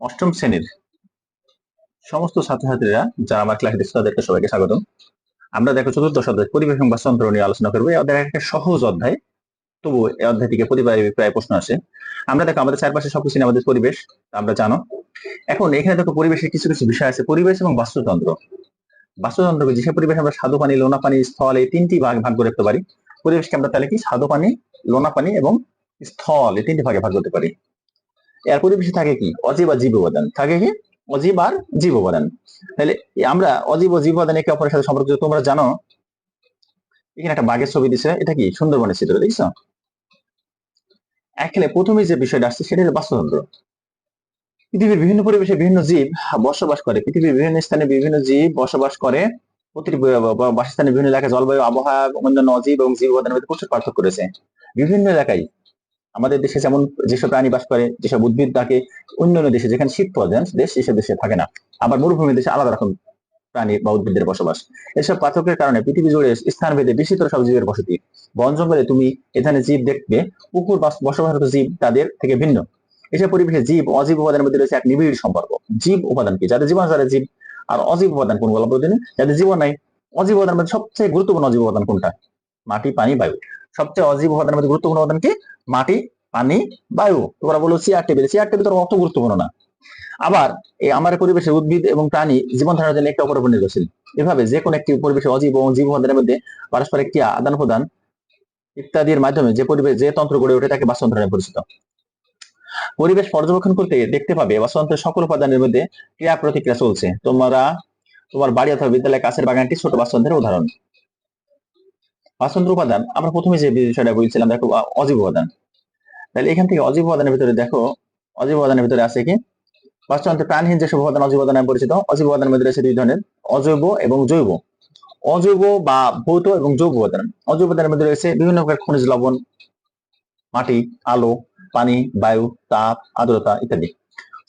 অষ্টম শ্রেণির সমস্ত ছাত্রছাত্রীরা যারা আমার ক্লাসে দেখছে তাদেরকে সবাইকে স্বাগতম। আমরা দেখো চতুর্দশ অধ্যায় পরিবেশ এবং বাস্তুতন্ত্র নিয়ে আলোচনা করব। অধ্যায় একটা সহজ অধ্যায়, তবু এই অধ্যায় থেকে প্রতিবার প্রায় প্রশ্ন আসে। আমরা দেখো আমাদের চারপাশে সবকিছু আমাদের পরিবেশ আমরা জানো। এখন এখানে দেখো পরিবেশের কিছু কিছু বিষয় আছে। পরিবেশ এবং বাস্তুতন্ত্র। বাস্তুতন্ত্রকে যেসব পরিবেশ আমরা সাধু পানি, লোনা পানি, স্থল এই তিনটি ভাগ ভাগ করে রাখতে পারি, পরিবেশকে আমরা তাহলে কি? সাধু পানি, লোনা পানি এবং স্থল এই তিনটি ভাগে ভাগ করতে পারি। এর পরিবেশে থাকে কি? অজীব আর জীব উপাদান থাকে কি? অজীব আর জীব উপাদান তাহলে আমরা অজীব ও জীব উপাদান একে অপরের সাথে সম্পর্কিত, তোমরা জানো, এখানে একটা বাঘের ছবি দিছে, এটা কি? সুন্দরবনের চিত্র দেখছ এখানে প্রথমে যে বিষয়টা আসছে, সেটা হলো বাস্তুতন্ত্র। পৃথিবীর বিভিন্ন পরিবেশে বিভিন্ন জীব বসবাস করে। পৃথিবীর বিভিন্ন স্থানে বিভিন্ন জীব বসবাস করে। প্রতিটি বাসস্থানে বিভিন্ন এলাকায় জলবায়ু, আবহাওয়া, অন্যান্য অজীব এবং জীব উপাদানের মধ্যে প্রচুর পার্থক্য রয়েছে। বিভিন্ন এলাকায় আমাদের দেশে যেমন যেসব প্রাণী বাস করে, যেসব উদ্ভিদ থাকে, অন্যান্য দেশে যেখানে শীত প্রধান দেশ সেসব দেশে থাকে না। আবার মরুভূমি দেশে আলাদা রকম প্রাণী বা উদ্ভিদের বসবাস। এসব পার্থক্যের কারণে পৃথিবী জুড়ে স্থান ভেদে বিচিত্র সব জীবের বসতি। বন জঙ্গলে তুমি এখানে জীব দেখবে, পুকুর বাস- বসবাসরত জীব তাদের থেকে ভিন্ন। এসব পরিবেশে জীব অজীব উপাদানের মধ্যে রয়েছে এক নিবিড় সম্পর্ক। জীব উপাদান কি? যাদের জীবন যারা জীব, আর অজীব উপাদান কোনগুলো বলতে যাদের জীবন নাই, অজীব উপাদানের মধ্যে সবচেয়ে গুরুত্বপূর্ণ অজীব উপাদান কোনটা? মাটি, পানি, বায়ু। সবচেয়ে অজীব উপাদানের মধ্যে গুরুত্বপূর্ণ উপাদান কি? মাটি, পানি, বায়ু। তোমরা বলো চেয়ার টেবিল চেয়ার টেবিল তো অত গুরুত্বপূর্ণ না। আবার এই আমার পরিবেশে উদ্ভিদ এবং প্রাণী জীবন ধারণের জন্য একটা অপর উপর নির্ভরশীল। এভাবে যে কোনো একটি পরিবেশে অজীব এবং জীব উপাদানের মধ্যে পারস্পরিক ক্রিয়া, আদান প্রদান ইত্যাদির মাধ্যমে যে পরিবেশ, যে তন্ত্র গড়ে ওঠে তাকে বাস্তুতন্ত্র নামে পরিচিত। পরিবেশ পর্যবেক্ষণ করতে দেখতে পাবে বাস্তন্ত্রের সকল উপাদানের মধ্যে ক্রিয়া প্রতিক্রিয়া চলছে। তোমরা তোমার বাড়ি অথবা বিদ্যালয়ের কাছের বাগানটি ছোট বাস্তুতন্ত্রের উদাহরণ। বাস্তুতন্ত্র উপাদান আমরা প্রথমে যে বিষয়টা বলছিলাম, দেখো অজীব উপাদান। তাহলে এখান থেকে অজীব উপাদানের ভিতরে দেখো, অজীব উপাদানের ভিতরে আছে কি? বাস্তুতন্ত্রে প্রাণহীন যেসব উপাদান, অজীব উপাদান পরিচিত, অজীব উপাদানের মধ্যে রয়েছে দুই ধরনের, অজৈব এবং জৈব। অজৈব বা ভৌত এবং জৈব উপাদান। অজৈব উপাদানের মধ্যে রয়েছে বিভিন্ন প্রকার খনিজ লবণ, মাটি, আলো, পানি, বায়ু, তাপ, আর্দ্রতা ইত্যাদি।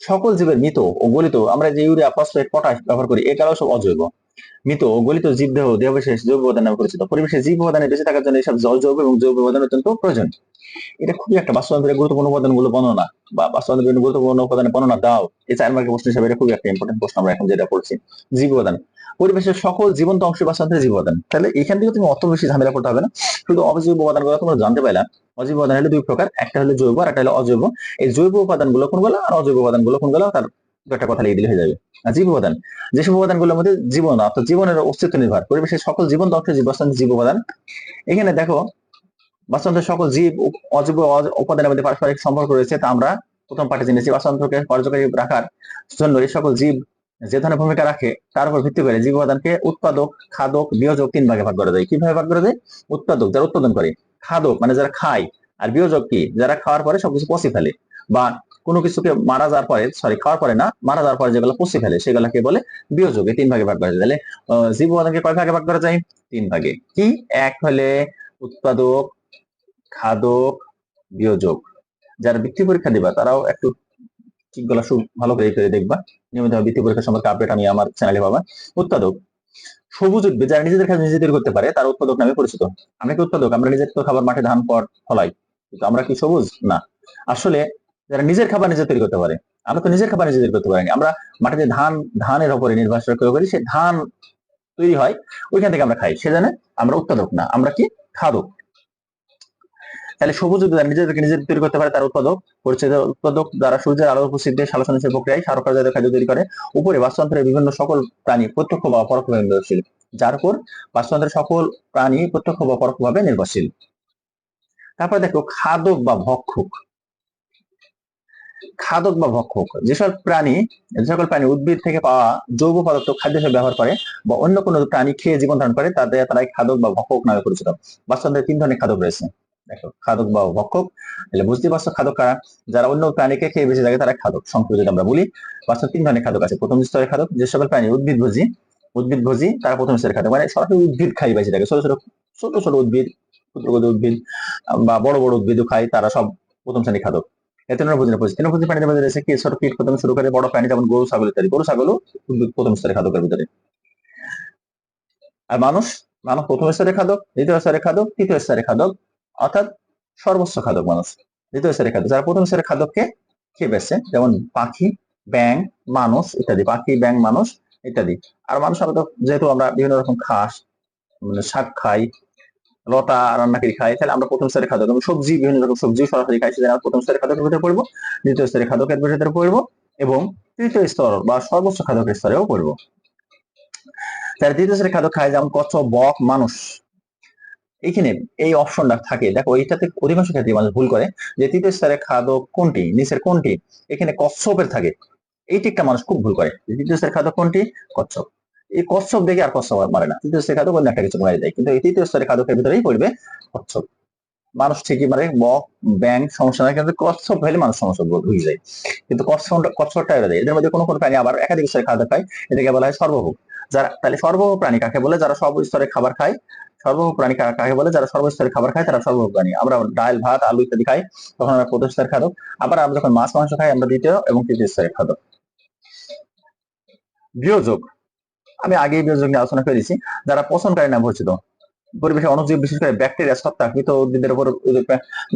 সকল জীবের মৃত ও গলিত, আমরা যে ইউরিয়া, ফসফেট, পটাশ ব্যবহার করি এটাও সব অজৈব। মৃত গলিত জীব দেহ দেহবিশেষ জৈব উপাদান নামে পরিচিত। পরিবেশে জীব উপাদানে বেঁচে থাকার জন্য এসব জল জৈব এবং জৈব উপাদান অত্যন্ত প্রয়োজন। এটা খুবই একটা বাস্তবায়নের গুরুত্বপূর্ণ উপাদানগুলো বর্ণনা, বা বাস্তবায়নের বিভিন্ন গুরুত্বপূর্ণ উপাদানের বর্ণনা দাও। এই চার মার্কের প্রশ্ন হিসাবে এটা খুবই একটা ইম্পর্টেন্ট প্রশ্ন আমরা এখন যেটা পড়ছি। জীব উপাদান পরিবেশের সকল জীবন্ত অংশ বাস্তবায়নের জীব উপাদান তাহলে এখান থেকে তুমি অত বেশি ঝামেলা করতে হবে না। শুধু অজৈব উপাদানগুলো তোমরা জানতে পারলা অজৈব উপাদান হলো দুই প্রকার। একটা হলো জৈব আর একটা হলো অজৈব এই জৈব উপাদান উপাদানগুলো কোনগুলো? আর অজৈব উপাদান উপাদানগুলো কোনগুলো? তার একটা কথা লিখে দিলে হয়ে যাবে। আর জীব উপাদান। যেসব উপাদানগুলোর মধ্যে জীবন অর্থাৎ জীবনের অস্তিত্ব নির্ভর। পরিবেশের সকল জীবন্ত অংশ জীব জীব উপাদান। এখানে দেখো বাস্তুতন্ত্রের সকল জীব অজৈব অজ- উপাদানের মধ্যে পারস্পরিক সম্পর্ক রয়েছে, তা আমরা প্রথম পাঠে জেনেছি। বাস্তুতন্ত্রকে কার্যকরী রাখার জন্য এই সকল জীব যে ধরনের ভূমিকা রাখে, তার উপর ভিত্তি করে জীব উপাদানকে উৎপাদক, খাদক, বিয়োজক তিন ভাগে ভাগ করা যায় কীভাবে ভাগ করা যায় উৎপাদক, যারা উৎপাদন করে। খাদক মানে যারা খায়। আর বিয়োজক কি? যারা খাওয়ার পরে সবকিছু পচি ফেলে বা কোনো কিছুকে মারা যাওয়ার পরে সরি খাওয়ার পরে না, মারা যাওয়ার পরে যেগুলো পচি ফেলে, সেগুলোকে বলে এই তিন ভাগে ভাগ করা যায়। তাহলে জীব উপাদানকে কয় ভাগে ভাগ করা যায়? তিন ভাগে। কি? এক হলে উৎপাদক, খাদক, বিয়োজক। যারা বৃত্তি পরীক্ষা দিবা, তারাও একটু ঠিক ঠিকগুলো খুব ভালো করে করে দেখবা। নিয়মিত বৃত্তি পরীক্ষা সম্পর্কে আপডেট আমি আমার চ্যানেলে পাবা। উৎপাদক। সবুজ উদ্ভিদ যারা নিজেদের কাজ নিজে তৈরি করতে পারে, তার উৎপাদক নামে পরিচিত। আমরা কি উৎপাদক? আমরা নিজের তো খাবার মাঠে ধান পর ফলাই। কিন্তু আমরা কি সবুজ? না। আসলে যারা নিজের খাবার নিজে তৈরি করতে পারে, আমরা তো নিজের খাবার নিজে তৈরি করতে পারি আমরা মাটিতে ধান, ধানের উপরে নির্ভরশীল করে করি, সে ধান তৈরি হয়, ওইখান থেকে আমরা খাই। সেজন্য আমরা উৎপাদক না, আমরা কি খাদক। তাহলে সবুজ উদ্ভিদ নিজেদেরকে নিজে তৈরি করতে পারে, তার উৎপাদক, পরিচিত উৎপাদক দ্বারা সূর্যের আলোর উপস্থিতিতে সালোচনের প্রক্রিয়ায় সারকার জাতীয় খাদ্য তৈরি করে। উপরে বাস্তুতন্ত্রের বিভিন্ন সকল প্রাণী প্রত্যক্ষ বা পরোক্ষভাবে নির্ভরশীল। যার উপর বাস্তুতন্ত্রের সকল প্রাণী প্রত্যক্ষ বা পরোক্ষভাবে নির্ভরশীল। তারপর দেখো, খাদক বা ভক্ষক। খাদক বা ভক্ষক। যেসব প্রাণী, যে সকল প্রাণী উদ্ভিদ থেকে পাওয়া জৈব পদার্থ খাদ্য হিসেবে ব্যবহার করে বা অন্য কোনো প্রাণী খেয়ে জীবন ধারণ করে তাদের তারাই খাদক বা ভক্ষক নামে পরিচিত। বাস্তুতন্ত্রের তিন ধরনের খাদক রয়েছে। দেখো, খাদক বা ভক্ষক, তাহলে বুঝতে পারছ খাদক কারা? যারা অন্য প্রাণীকে খেয়ে বেঁচে থাকে, তারা খাদক। সংক্ষেপে যদি আমরা বলি বাস্তব তিন ধরনের খাদক আছে। প্রথম স্তরের খাদক, যে সকল প্রাণী উদ্ভিদ ভোজী উদ্ভিদ ভোজী, তারা প্রথম স্তরের খাদক। মানে সরাসরি উদ্ভিদ খাই বেঁচে থাকে। ছোট ছোট ছোট ছোট উদ্ভিদ, ক্ষুদ্র ক্ষুদ্র উদ্ভিদ, বা বড় বড় উদ্ভিদও খায়, তারা সব প্রথম শ্রেণির খাদক। তৃণভোজী ভোজী তৃণভোজী প্রাণীদের মধ্যে রয়েছে কি ছোট কীট, পতঙ্গ শুরু করে বড় প্রাণী, যেমন গরু, ছাগল ইত্যাদি। গরু, ছাগলও প্রথম স্তরের খাদকের ভিতরে। আর মানুষ মানুষ প্রথম স্তরের খাদক, দ্বিতীয় স্তরের খাদক, তৃতীয় স্তরের খাদক, অর্থাৎ সর্বোচ্চ খাদক মানুষ। দ্বিতীয় স্তরের খাদক। যারা প্রথম স্তরের খাদককে খেয়ে বেছে, যেমন পাখি ব্যাং মানুষ ইত্যাদি। পাখি ব্যাং মানুষ ইত্যাদি। আর মানুষ আমরা যেহেতু আমরা বিভিন্ন রকম খাস মানে শাক খাই লতা রান্না করে খাই, তাহলে আমরা প্রথম স্তরের খাদ্য যেমন সবজি, বিভিন্ন রকম সবজি সরাসরি খাই সেটা প্রথম স্তরের খাদ্যের ভিতরে পড়ব দ্বিতীয় স্তরের খাদ্যের ভিতরে পড়ব এবং তৃতীয় স্তর বা সর্বোচ্চ খাদ্যের স্তরেও পড়ব তাহলে দ্বিতীয় স্তরের খাদ্য খাই, যেমন কচ্ছপ বক, মানুষ। এইখানে এই অপশনটা থাকে। দেখো, এইটাতে অধিকাংশ ক্ষেত্রে মানুষ ভুল করে যে তৃতীয় স্তরের খাদ্য কোনটি, নিচের কোনটি, এখানে কচ্ছপের থাকে। এই টিকটা মানুষ খুব ভুল করে তৃতীয় স্তরের খাদ্য কোনটি? কচ্ছপ। এই কচ্ছপ দেখে আর কচ্ছপ আর মারে না। তৃতীয় স্তরের খাদ্য কোনো একটা কিছু মারি দেয় কিন্তু এই তৃতীয় স্তরের খাদ্যের ভিতরেই পড়বে কচ্ছপ। মানুষ ঠিকই মারে, বক ব্যাং সমস্যা নাই, কিন্তু কচ্ছপ হলে মানুষ সমস্যা হয়ে যায়। কিন্তু কচ্ছপ কচ্ছপটা এরা দেয় এদের মধ্যে কোনো কোনো প্রাণী আবার একাধিক স্তরের খাদ্য খায়। এটাকে বলা হয় সর্বভোগ। যারা, তাহলে সর্বভোগ প্রাণী কাকে বলে? যারা সব স্তরের খাবার খায়, সর্বভোগ প্রাণী কাকে বলে? যারা সর্বস্তরের খাবার খায়, তারা সর্বভোগ প্রাণী। আমরা ডাল, ভাত, আলু ইত্যাদি খাই, তখন আমরা প্রথম স্তরের খাদ্য আবার আমরা যখন মাছ, মাংস খাই, আমরা দ্বিতীয় এবং তৃতীয় স্তরের খাদ্য বিয়োজক। আমি আগে আলোচনা করেছি যারা পচনকারী নামে পরিচিত, পরিবেশে অনুজীব বিশেষ করে ব্যাকটেরিয়া সত্তা কিন্তু উদ্ভিদের উপর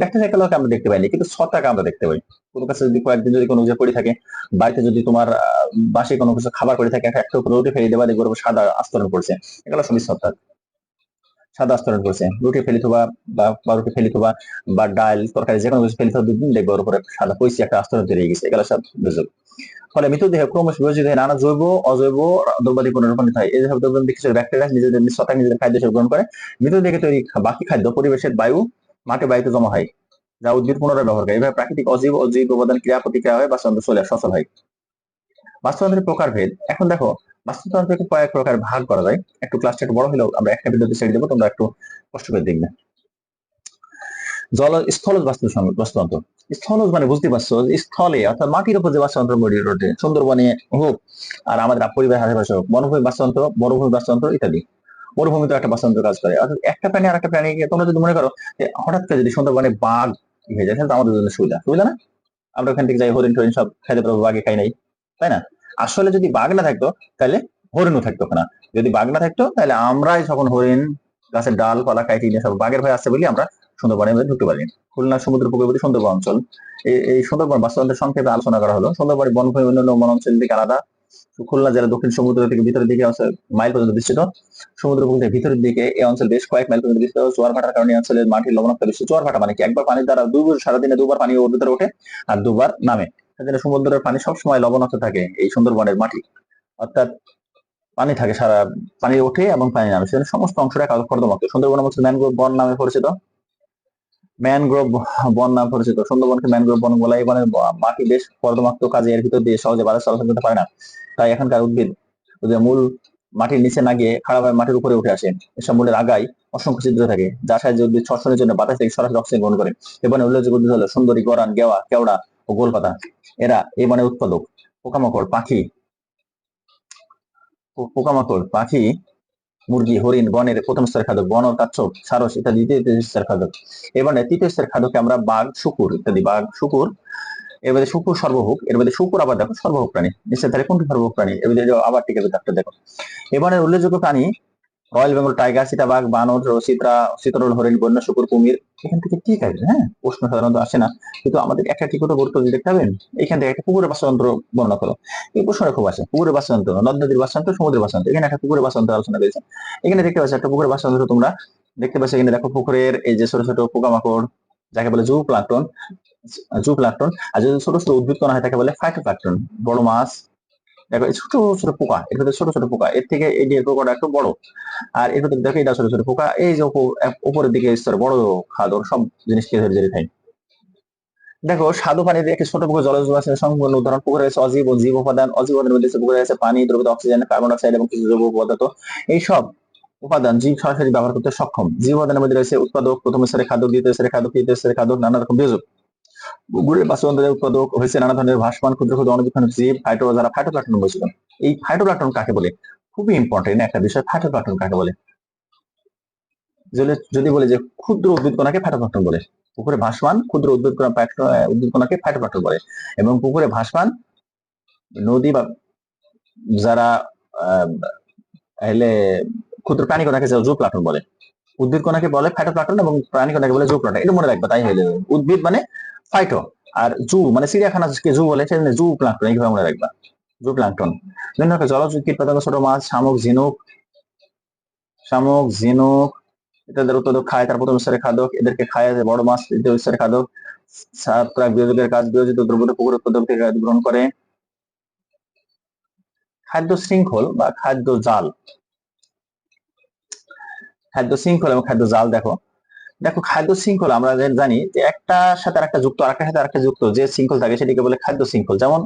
ব্যাকটেরিয়া গুলোকে আমরা দেখতে পাইনি, কিন্তু ছত্রাক আমরা দেখতে পাই। কোনো কাছে যদি কয়েকদিন যদি কোনো পড়ে থাকে, বাড়িতে যদি তোমার বাসে কোনো কিছু খাবার করে থাকে, একটা রুটি ফেলে দেওয়া দেখবে সাদা আস্তরণ করছে এগুলো সবই ছত্রাক। সাদা আস্তরণ করছে। রুটি ফেলি থোবা বা রুটি ফেলি থোবা বা ডাল, তরকারি যে কোনো কিছু ফেলি থোবা দুদিন দেখবে ওর উপরে সাদা পয়সি একটা আস্তরণ তৈরি হয়ে গেছে। এগুলো সব বিয়োজক ফলে মৃতদেহ ক্রমশ বিভাজিত হয়ে নানা জৈব, অজৈব, দ্রব্যাদি পুনরুৎপন্ন হয়। এই সব দ্রব্য কিছু ব্যাকটেরিয়া, নিজেদের ছত্রাক নিজেদের খাদ্য হিসেবে গ্রহণ করে মৃতদেহে তৈরি বাকি খাদ্য, পরিবেশের বায়ু, মাটি, বায়ুতে জমা হয়, যা উদ্ভিদ পুনরায় ব্যবহার করে। এইভাবে প্রাকৃতিক অজীব ও জৈব উপাদান ক্রিয়া, প্রতিক্রিয়া হয় বাস্তুতন্ত্র চলে সচল হয়। বাস্তুতন্ত্রের প্রকারভেদ। এখন দেখো বাস্তুতন্ত্রকে কয়েক প্রকার ভাগ করা যায়। একটু ক্লাসটা একটু বড় হলেও আমরা একটা ভিডিওতে ছেড়ে দেবো, তোমরা একটু কষ্ট করে দেখবে। জল স্থলজ বাস্তু বাস্তুতন্ত্র। স্থলজ মানে বুঝতে পারছ স্থলে, অর্থাৎ মাটির উপর যে বাস্তুতন্ত্র গড়ে ওঠে সুন্দরবনে হোক, আর আমাদের পরিবেশ আশেপাশে হোক, বনভূমি বাস্তুতন্ত্র মরুভূমি বাস্তুতন্ত্র ইত্যাদি। মরুভূমিতে একটা বাস্তুতন্ত্র কাজ করে। অর্থাৎ একটা প্রাণী আর একটা প্রাণী তোমরা যদি মনে করো যে হঠাৎ করে যদি সুন্দরবনে বাঘ হয়ে যায়, তাহলে আমাদের জন্য সুবিধা। সুবিধা না? আমরা ওখান থেকে যাই, হরিণ টরিণ সব খাইতে পারব, বাঘে খাই নাই। তাই না? আসলে যদি বাঘ না থাকতো, তাহলে হরিণও থাকতো না। যদি বাঘ না থাকতো, তাহলে আমরাই যখন হরিণ, গাছের ডাল পালা কাইটি নিয়ে সব বাঘের ভয় আসছে বলে আমরা সুন্দরবনের মধ্যে ঢুকতে পারি খুলনা, সমুদ্র উপকূলবর্তী সুন্দরবন অঞ্চল। এই- সুন্দরবন বাস্তুতন্ত্রের সংক্ষেপে আলোচনা করা হলো। সুন্দরবন বনভূমি, অন্যান্য বন অঞ্চল থেকে আলাদা। খুলনা জেলা দক্ষিণ সমুদ্র থেকে ভিতরের দিকে আছে মাইল পর্যন্ত বিস্তৃত। সমুদ্র থেকে ভিতরের দিকে এই অঞ্চল বেশ কয়েক মাইল পর্যন্ত বিস্তৃত। জোয়ার ভাটার কারণে এই অঞ্চলের মাটির লবণাক্ত বেশি। জোয়ার ভাটা মানে কি? একবার পানির দ্বারা দুবার, সারাদিনে দুবার পানি ওর ভিতরে ওঠে আর দুবার নামে। সেজন্য সমুদ্রের পানি সবসময় লবণাক্ত থাকে এই সুন্দরবনের মাটি। অর্থাৎ পানি থাকে সারা, পানি ওঠে এবং পানি নামে। সেজন্য সমস্ত অংশটা কর্দমাক্ত সুন্দরবন হচ্ছে ম্যানগ্রোভ বন নামে পরিচিত। ম্যানগ্রোভ বন নামে পরিচিত। সুন্দরবনকে ম্যানগ্রোভ বন বলা এই বনের মাটি বেশ কর্দমাক্ত কাজে এর ভিতর দিয়ে সহজে বাতাস চলাচল করতে পারে না। তাই এখানকার উদ্ভিদ ওদের মূল মাটির নিচে না গিয়ে খারাপভাবে মাটির উপরে উঠে আসে, এসব মূলের আগায় অসংখ্য ছিদ্র থাকে যার সাহায্যে উদ্ভিদ শ্বসনের জন্য বাতাস থেকে সরাসরি অক্সিজেন গ্রহণ করে। এবং উল্লেখযোগ্য উদ্ভিদ হলো সুন্দরী গরান, গেওয়া, কেওড়া ও গোলপাতা। এরা এই বনের উৎপাদক। পোকামাকড়, পাখি। পোকামাকড়, পাখি, মুরগি, হরিণ, বনের প্রথম স্তরের খাদ্য বন, কাচ্ছপ, সারস ইত্যাদি দ্বিতীয় স্তরের খাদ্য এবারে তৃতীয় স্তরের খাদ্যকে আমরা বাঘ, শুকুর ইত্যাদি, বাঘ, শুকুর। এর মধ্যে শুকুর সর্বভোগ এর মধ্যে শুকুর আবার দেখো সর্বভোগ প্রাণী। নিশ্চয় তাহলে কোনটি সর্বভোগ প্রাণী? মধ্যে আবার টিকে দেখো। এবারে উল্লেখযোগ্য প্রাণী রয়্যাল বেঙ্গল টাইগার চিতাবাঘ বানর চিত্রা চিত্রল হরিণ বন্য শুকুর কুমির এখান থেকে ঠিক আছে হ্যাঁ প্রশ্ন সাধারণত আসে না। কিন্তু আমাদের একটা টিকট গুরুত্ব দিয়ে দেখতে হবে এখান থেকে একটা পুকুরের বাস্তুতন্ত্র বর্ণনা করো। এই প্রশ্নটা খুব আসে। পুকুরের বাস্তুতন্ত্র নদ নদীর বাস্তুতন্ত্র সমুদ্রের বাস্তুতন্ত্র এখানে একটা পুকুরের বাস্তুতন্ত্র আলোচনা করেছে এখানে দেখতে পাচ্ছ একটা পুকুরের বাস্তুতন্ত্র তোমরা দেখতে পাচ্ছ। এখানে দেখো পুকুরের এই যে ছোট ছোট পোকামাকড়, যাকে বলে জু প্লাঙ্কটন জু প্লাঙ্কটন আর যদি ছোট ছোট উদ্ভিদ কণা হয় তাকে বলে ফাইটো প্লাঙ্কটন বড় মাছ দেখো ছোট ছোট পোকা, এর ভিতরে ছোট ছোট পোকা, এর থেকে এই যে পোকাটা একটু বড়। আর এর ভিতরে দেখো এটা ছোট ছোট পোকা, এই যে উপরের দিকে স্তরে, বড় খাদর সব জিনিস খেয়ে ধরে ধরে খায়। দেখো, স্বাদু পানির একটি ছোট পুকুর জলজ আছে, সম্পূর্ণ উদাহরণ। পুকুরে রয়েছে অজীব জীব উপাদান, অজীব উপাদানের মধ্যে পুকুরে আছে পানি, দ্রবিত অক্সিজেন, কার্বন ডাইঅক্সাইড এবং কিছু জৈব পদার্থ। এই সব উপাদান জীব সরাসরি ব্যবহার করতে সক্ষম। জীব উপাদানের মধ্যে রয়েছে উৎপাদক, প্রথম স্তরের খাদ্য, দ্বিতীয় স্তরের খাদ্য, তৃতীয় স্তরের খাদ্য, নানা রকম বিয়োজক পুকুরের বাস্তুতন্ত্রের উৎপাদক হয়েছে নানা ধরনের ভাসমান ক্ষুদ্র ক্ষুদ্র অণুবীক্ষণ জীব ফাইটো যারা ফাইটোপ্লাঙ্কটন বলছিল এই ফাইটোপ্লাঙ্কটন কাকে বলে? খুবই ইম্পর্টেন্ট একটা বিষয় ফাইটোপ্লাঙ্কটন কাকে বলে? যদি- বলে যে ক্ষুদ্র উদ্ভিদ কণাকে ফাইটোপ্লাঙ্কটন বলে পুকুরে ভাসমান ক্ষুদ্র উদ্ভিদ কণা ফাইটো- আহ, উদ্ভিদ কণাকে ফাইটোপ্লাঙ্কটন বলে এবং পুকুরে ভাসমান নদী বা যারা আহ, এলে ক্ষুদ্র প্রাণী কণাকে জু প্লাটন বলে উদ্ভিদ কণাকে বলে ফাইটোপ্লাঙ্কটন এবং প্রাণী কণাকে বলে জু প্লাটন এটা মনে রাখবে তাই হয়ে উদ্ভিদ মানে ফাইটো আর জু মানে চিড়িয়াখানা জু বলে, সেজন্য জু প্লাঙ্কটন এইভাবে মনে রাখবা। জু প্লাঙ্কটন বিভিন্ন জলজ কীট ছোট মাছ, শামুক, ঝিনুক শামুক, ঝিনুক এদের উৎপাদক খায়, তার প্রথম স্তরের খাদক, এদেরকে খায় বড় মাছ, দ্বিতীয় স্তরের খাদক সাতটা বিয়োজকের কাজ, বিয়োজিত দ্রব্য পুকুর উৎপাদক থেকে গ্রহণ করে। খাদ্য শৃঙ্খল বা খাদ্য জাল। খাদ্য শৃঙ্খল এবং খাদ্য জাল, দেখো দেখো খাদ্য শৃঙ্খল আমরা জানি যে একটা সাথে আরেকটা যুক্ত আরেকটা সাথে আরেকটা যুক্ত, যে শৃঙ্খল থাকে সেটিকে বলে খাদ্য শৃঙ্খল। যেমন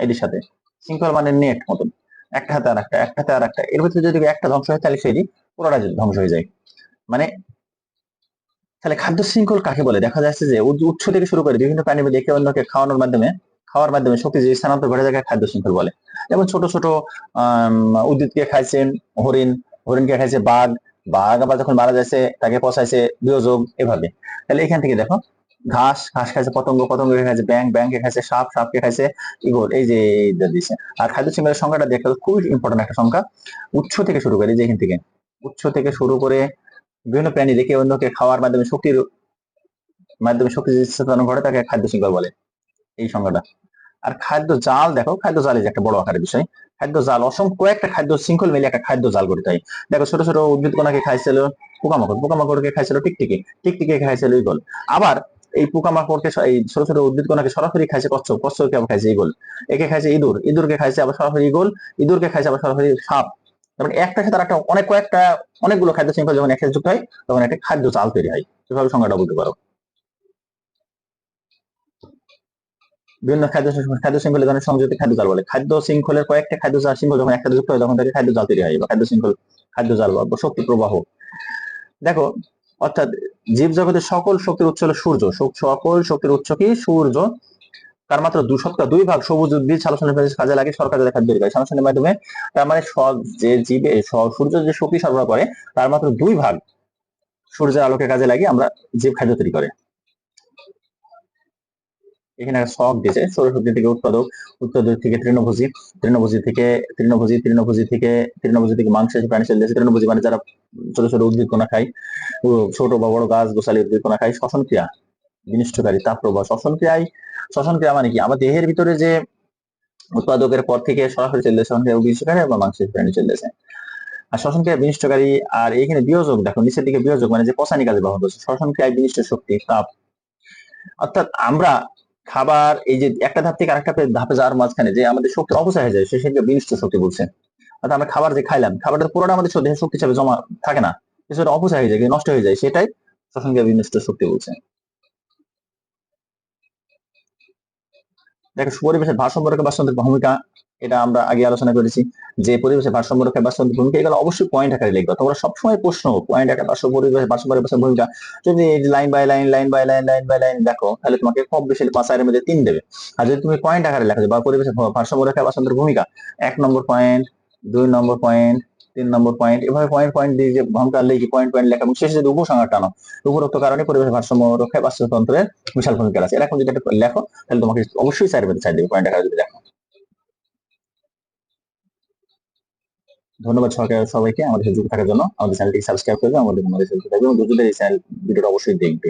এটির সাথে। শৃঙ্খল মানে নেট মতন। একটা হাতে আর একটা একটা হাতে আর একটা এর ভিতরে যদি একটা ধ্বংস হয় তাহলে সেটি পুরোটা ধ্বংস হয়ে যায়। মানে তাহলে খাদ্য শৃঙ্খল কাকে বলে? দেখা যাচ্ছে যে উৎ- উৎস থেকে শুরু করে বিভিন্ন প্রাণী একে অন্যকে খাওয়ানোর মাধ্যমে, খাওয়ার মাধ্যমে শক্তি যে স্থানান্তর ঘটে থাকে খাদ্য শৃঙ্খল বলে। যেমন ছোট ছোট উদ্ভিদকে খাইছেন হরিণ, হরিণকে খাইছে বাঘ বাঘ যখন মারা যাচ্ছে তাকে পচাইছে বিয়োজক এভাবে। তাহলে এখান থেকে দেখো, ঘাস ঘাস খাইছে পতঙ্গ পতঙ্গকে খাইছে ব্যাং ব্যাংকে খাইছে, সাপ সাপকে খাইছে, ইগল, এই যে এইটা দিছে। আর খাদ্য শৃঙ্খলের সংখ্যাটা দেখতে খুবই ইম্পর্টেন্ট একটা সংখ্যা। উৎস থেকে শুরু করে যে এখান থেকে, উৎস থেকে শুরু করে বিভিন্ন প্রাণী দেখে অন্যকে খাওয়ার মাধ্যমে শক্তির মাধ্যমে শক্তি স্থাপন ঘটে তাকে খাদ্য শৃঙ্খল বলে, এই সংখ্যাটা। আর খাদ্য জাল দেখো, খাদ্য জাল একটা বড় আকারের বিষয়। খাদ্য জাল অসংখ্য কয়েকটা খাদ্য শৃঙ্খল মিলে একটা খাদ্য জাল গড়ে তাই। দেখো, ছোট ছোট উদ্ভিদ কোনাকে খাইছিল? পোকামাকড়। পোকামাকড়কে খাইছিল টিকটিকি। টিকটিকি খাইছিল ইগল আবার এই পোকামাকড়কে এই ছোট ছোট উদ্ভিদ কোনাকে সরাসরি খাইছে কচ্ছপ। কচ্ছপকে আবার খাইছে ইগল একে খাইছে ইঁদুর। ইঁদুরকে খাইছে আবার সরাসরি ইগল ইঁদুরকে খাইছে আবার সরাসরি সাপ। তারপরে একটা সাথে একটা অনেক কয়েকটা অনেকগুলো খাদ্য শৃঙ্খল যখন একসাথে যুক্ত হয়, তখন একটা খাদ্য জাল তৈরি হয়। এভাবে সংজ্ঞাটা বলতে পারো। বিভিন্ন খাদ্য শৃঙ্খল- খাদ্য শৃঙ্খলের ধরনের সংযুক্ত খাদ্য জাল বলে, খাদ্য শৃঙ্খলের কয়েকটা খাদ্য জাল শৃঙ্খল যখন একসাথে যুক্ত হয় তখন তাকে খাদ্য জাল তৈরি হয়, বা খাদ্য শৃঙ্খল, খাদ্য জাল বা শক্তি প্রবাহ। দেখো, অর্থাৎ জীব জগতের সকল শক্তির উৎস হলো সূর্য। সকল শক্তির উৎস কি? সূর্য। তার মাত্র দু শতকরা দুই ভাগ সবুজ উদ্ভিদ সালোচনের কাজে লাগে, সরকার যাদের খাদ্য তৈরি করে সালোচনের মাধ্যমে তার মানে সব যে জীবে সূর্য যে শক্তি সরবরাহ করে, তার মাত্র দুই ভাগ সূর্যের আলোকে কাজে লাগে আমরা জীব খাদ্য তৈরি করে। এখানে শখ দিয়েছে। সৌরশক্তি থেকে উৎপাদক উৎপাদক থেকে তৃণভোজী তৃণভোজী থেকে তৃণভোজী তৃণভোজী থেকে তৃণভোজী থেকে মাংসের প্রাণী তৃণভোজী মানে যারা ছোট ছোট উদ্ভিদ কোনা খায় ছোট বা বড় গাছ গোছালি উদ্ভিদ কোনা খায়, শ্বসন ক্রিয়া, বিনিষ্টকারী তাপ প্রবাহ শ্বসন ক্রিয়ায়, শ্বসন ক্রিয়া মানে কি? আমার দেহের ভিতরে যে উৎপাদকের পর থেকে সরাসরি চলে যাচ্ছে বিনিষ্টকারী বা মাংসের প্রাণী চলে যাচ্ছে আর শ্বসন ক্রিয়া বিনিষ্টকারী আর এখানে বিয়োজক, দেখো নিচের দিকে বিয়োজক মানে যে পচানি কাজে ব্যবহার করছে। শ্বসন ক্রিয়ায় বিনিষ্ট শক্তি, তাপ। অর্থাৎ আমরা খাবার, এই যে একটা ধাপ থেকে আরেকটা ধাপে যাওয়ার মাঝখানে যে আমাদের শক্তি অপচয় হয়ে যায়, সে সেটা বিনিষ্ট শক্তি বলছে। অর্থাৎ আমরা খাবার যে খাইলাম খাবারটা পুরোটা আমাদের দেহের শক্তি হিসাবে জমা থাকে না কিছুটা অপচয় হয়ে যায়, নষ্ট হয়ে যায়, সেটাই শ্বসনকে বিনিষ্ট শক্তি বলছে। দেখো পরিবেশের ভারসাম্য রক্ষা ভূমিকা এটা আমরা আগে আলোচনা করেছি যে পরিবেশের ভারসাম্য রক্ষা বাস্তবের ভূমিকা, এগুলো অবশ্যই পয়েন্ট আকারে লিখবা। তোমরা সবসময় প্রশ্ন পয়েন্ট আকারে বাস্তব পরিবেশ ভারসাম্য রক্ষা বাস্তবের ভূমিকা। যদি line by line line by line line by line দেখো, তাহলে তোমাকে কম বেশি পাঁচ আয়ের মধ্যে তিন দেবে। আর যদি তুমি পয়েন্ট আকারে লেখো বা পরিবেশের ভারসাম্য রক্ষা বাস্তবের ভূমিকা, এক নম্বর পয়েন্ট দুই নম্বর পয়েন্ট তিন নম্বর পয়েন্ট এভাবে পয়েন্ট পয়েন্ট দিয়ে যে ভূমিকা লিখি পয়েন্ট পয়েন্ট লেখা, এবং শেষে যদি উপসংহার টানো, উপরোক্ত কারণে পরিবেশ ভারসাম্য রক্ষায় বাস্তুতন্ত্রের বিশাল ভূমিকা আছে এরকম যদি একটা লেখো, তাহলে তোমাকে অবশ্যই মধ্যে চাই দেবে পয়েন্ট আকারে যদি দেখো ধন্যবাদ সরকার সবাইকে আমাদের সাথে যুক্ত থাকার জন্য। আমাদের চ্যানেলটি সাবস্ক্রাইব করবে আমাদের আমাদের সাথে থাকবে এবং দুজনের এই চ্যানেল ভিডিওটা অবশ্যই দেখবে।